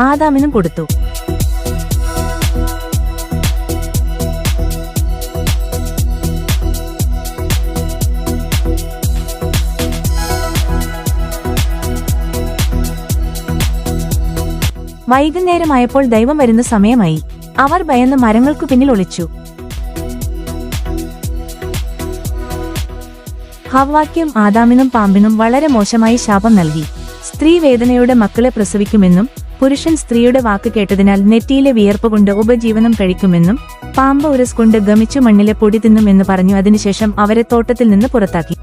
ആദാമിനും കൊടുത്തു. വൈകുന്നേരമായപ്പോൾ ദൈവം വരുന്ന സമയമായി. അവർ ഭയന്ന് മരങ്ങൾക്കു പിന്നിൽ ഒളിച്ചു. ഹവ്വാക്കും ആദാമിനും പാമ്പിനും വളരെ മോശമായി ശാപം നൽകി. സ്ത്രീ വേദനയോടെ മക്കളെ പ്രസവിക്കുമെന്നും പുരുഷൻ സ്ത്രീയുടെ വാക്ക് കേട്ടതിനാൽ നെറ്റിയിലെ വിയർപ്പ് കൊണ്ട് ഉപജീവനം കഴിക്കുമെന്നും പാമ്പ് ഉരസ് കൊണ്ട് ഗമിച്ചു മണ്ണിലെ പൊടി തിന്നുമെന്ന് പറഞ്ഞു അതിനുശേഷം അവരെ തോട്ടത്തിൽ നിന്ന് പുറത്താക്കി.